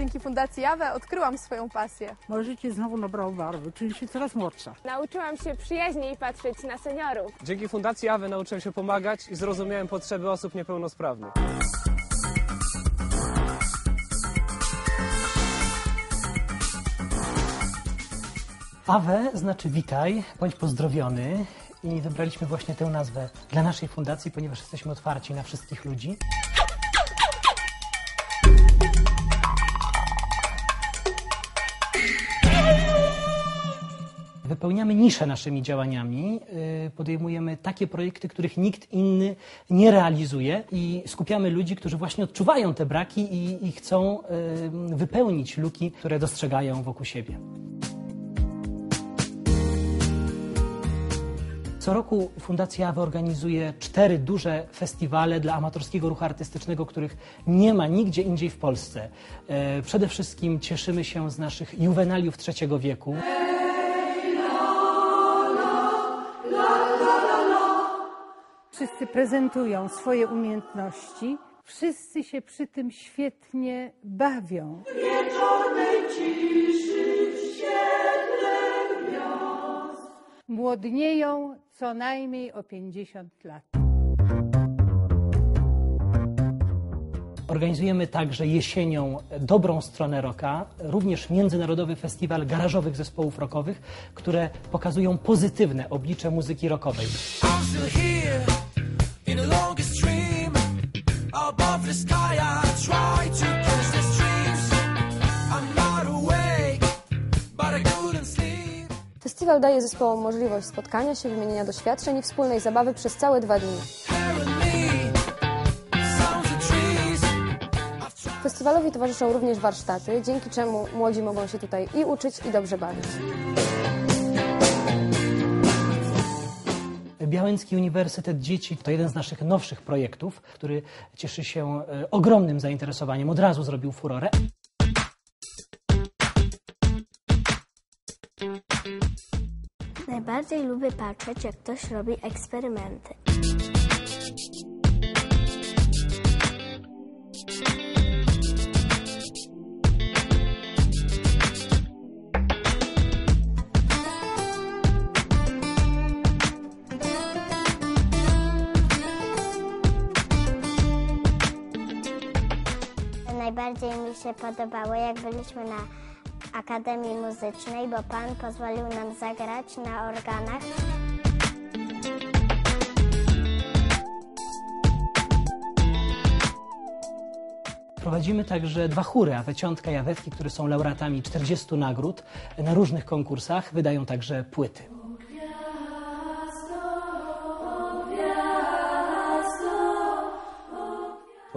Dzięki Fundacji Jawe odkryłam swoją pasję. Moje życie znowu nabrało barwy, czuję się coraz młodsza. Nauczyłam się przyjaźniej patrzeć na seniorów. Dzięki Fundacji AWE nauczyłem się pomagać i zrozumiałem potrzeby osób niepełnosprawnych. Awe znaczy witaj, bądź pozdrowiony i wybraliśmy właśnie tę nazwę dla naszej fundacji, ponieważ jesteśmy otwarci na wszystkich ludzi. Wypełniamy nisze naszymi działaniami, y, podejmujemy takie projekty, których nikt inny nie realizuje i skupiamy ludzi, którzy właśnie odczuwają te braki i, i chcą y, wypełnić luki, które dostrzegają wokół siebie. Co roku Fundacja organizuje cztery duże festiwale dla amatorskiego ruchu artystycznego, których nie ma nigdzie indziej w Polsce. E, Przede wszystkim cieszymy się z naszych juwenaliów trzeciego wieku. Wszyscy prezentują swoje umiejętności, wszyscy się przy tym świetnie bawią. Młodnieją co najmniej o 50 lat. Organizujemy także jesienią dobrą stronę rocka, również Międzynarodowy Festiwal Garażowych Zespołów Rockowych, które pokazują pozytywne oblicze muzyki rockowej. Above the sky, I try to catch the streams. I'm not awake, but I couldn't sleep. Festiwal daje zespołom możliwość spotkania się, wymienienia doświadczeń i wspólnej zabawy przez całe dwa dni. Festiwalowi towarzyszą również warsztaty, dzięki czemu młodzi mogą się tutaj i uczyć, i dobrze bawić. Białęcki Uniwersytet Dzieci to jeden z naszych nowszych projektów, który cieszy się e, ogromnym zainteresowaniem. Od razu zrobił furorę. Najbardziej lubię patrzeć, jak ktoś robi eksperymenty. Najbardziej mi się podobało, jak byliśmy na Akademii Muzycznej, bo pan pozwolił nam zagrać na organach. Prowadzimy także dwa chóry, Aweciątka i Awetki, które są laureatami 40 nagród na różnych konkursach. Wydają także płyty.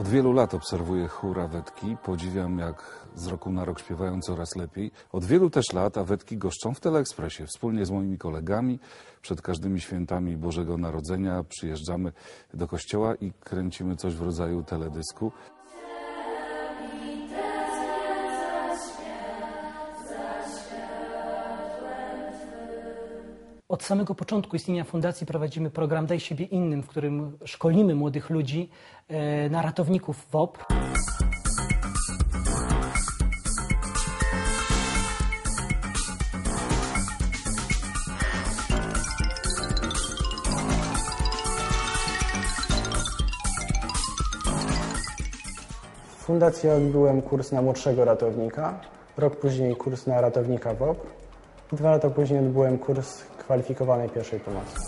Od wielu lat obserwuję chór Awetki. Podziwiam, jak z roku na rok śpiewają coraz lepiej. Od wielu też lat Awetki goszczą w Teleekspresie. Wspólnie z moimi kolegami przed każdymi świętami Bożego Narodzenia przyjeżdżamy do kościoła i kręcimy coś w rodzaju teledysku. Od samego początku istnienia fundacji prowadzimy program Daj siebie innym, w którym szkolimy młodych ludzi e, na ratowników WOP. W fundacji odbyłem kurs na młodszego ratownika, rok później kurs na ratownika WOP, dwa lata później odbyłem kurs kwalifikowanej pierwszej pomocy.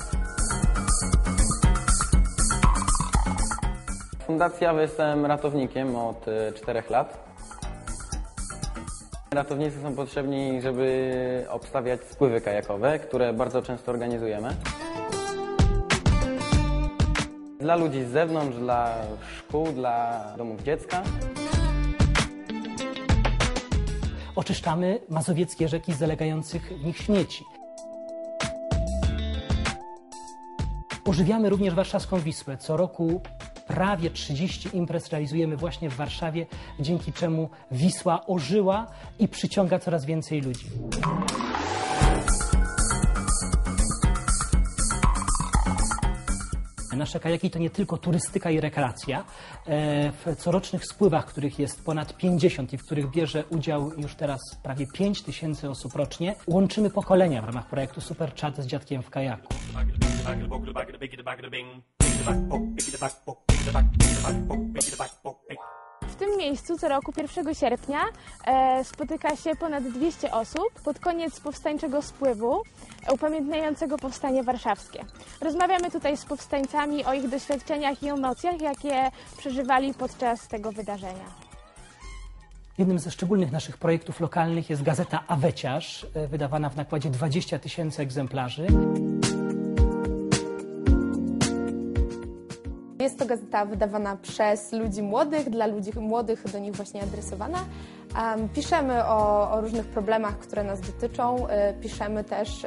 AWE jestem ratownikiem od 4 lat. Ratownicy są potrzebni, żeby obstawiać spływy kajakowe, które bardzo często organizujemy. Dla ludzi z zewnątrz, dla szkół, dla domów dziecka. Oczyszczamy mazowieckie rzeki z zalegających w nich śmieci. Ożywiamy również warszawską Wisłę. Co roku prawie 30 imprez realizujemy właśnie w Warszawie, dzięki czemu Wisła ożyła i przyciąga coraz więcej ludzi. Nasze kajaki to nie tylko turystyka i rekreacja. E, W corocznych spływach, których jest ponad 50 i w których bierze udział już teraz prawie 5 tysięcy osób rocznie, łączymy pokolenia w ramach projektu Super Chat z dziadkiem w kajaku. W tym miejscu co roku 1 sierpnia e, spotyka się ponad 200 osób pod koniec powstańczego spływu upamiętniającego powstanie warszawskie. Rozmawiamy tutaj z powstańcami o ich doświadczeniach i emocjach, jakie przeżywali podczas tego wydarzenia. Jednym ze szczególnych naszych projektów lokalnych jest gazeta Aweciarz, e, wydawana w nakładzie 20 tysięcy egzemplarzy. Jest to gazeta wydawana przez ludzi młodych, dla ludzi młodych, do nich właśnie adresowana. Em, piszemy o, o różnych problemach, które nas dotyczą. e, Piszemy też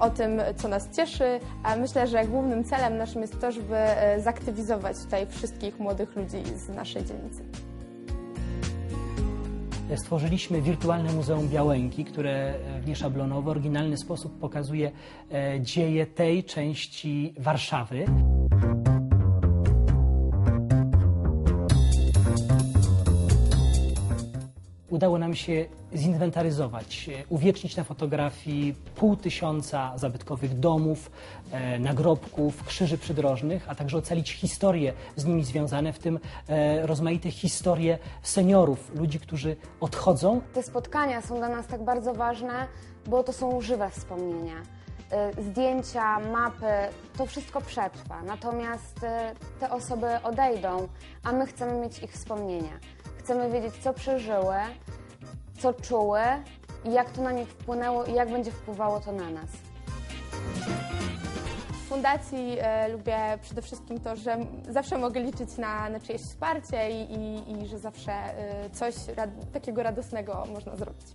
o tym, co nas cieszy. Myślę, że głównym celem naszym jest to, żeby e, zaktywizować tutaj wszystkich młodych ludzi z naszej dzielnicy. E, Stworzyliśmy wirtualne Muzeum Białęki, które w nieszablonowy, oryginalny sposób pokazuje dzieje tej części Warszawy. Udało nam się zinwentaryzować, e, uwiecznić na fotografii pół tysiąca zabytkowych domów, e, nagrobków, krzyży przydrożnych, a także ocalić historie z nimi związane, w tym e, rozmaite historie seniorów, ludzi, którzy odchodzą Te spotkania są dla nas tak bardzo ważne, bo to są żywe wspomnienia. Zdjęcia, mapy, to wszystko przetrwa. Natomiast te osoby odejdą, a my chcemy mieć ich wspomnienia. Chcemy wiedzieć, co przeżyły, co czuły i jak to na nich wpłynęło i jak będzie wpływało to na nas. W fundacji e, lubię przede wszystkim to, że zawsze mogę liczyć na, na czyjeś wsparcie i, i, i że zawsze e, coś rad, takiego radosnego można zrobić.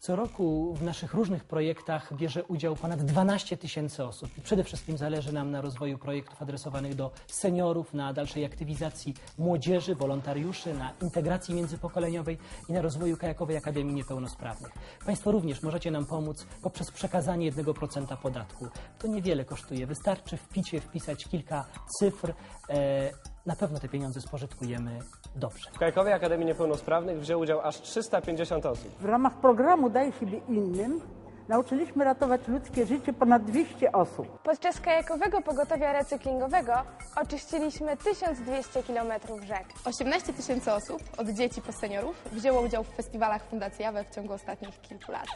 Co roku w naszych różnych projektach bierze udział ponad 12 tysięcy osób. Przede wszystkim zależy nam na rozwoju projektów adresowanych do seniorów, na dalszej aktywizacji młodzieży, wolontariuszy, na integracji międzypokoleniowej i na rozwoju Kajakowej Akademii Niepełnosprawnych. Państwo również możecie nam pomóc poprzez przekazanie 1% podatku. To niewiele kosztuje. Wystarczy w picie wpisać kilka cyfr. E, na pewno te pieniądze spożytkujemy dobrze. W Kajakowej Akademii Niepełnosprawnych wzięło udział aż 350 osób. W ramach programu Daj siebie innym nauczyliśmy ratować ludzkie życie ponad 200 osób. Podczas kajakowego pogotowia recyklingowego oczyściliśmy 1200 km rzek. 18 tysięcy osób, od dzieci po seniorów, wzięło udział w festiwalach Fundacji Jawe w ciągu ostatnich kilku lat.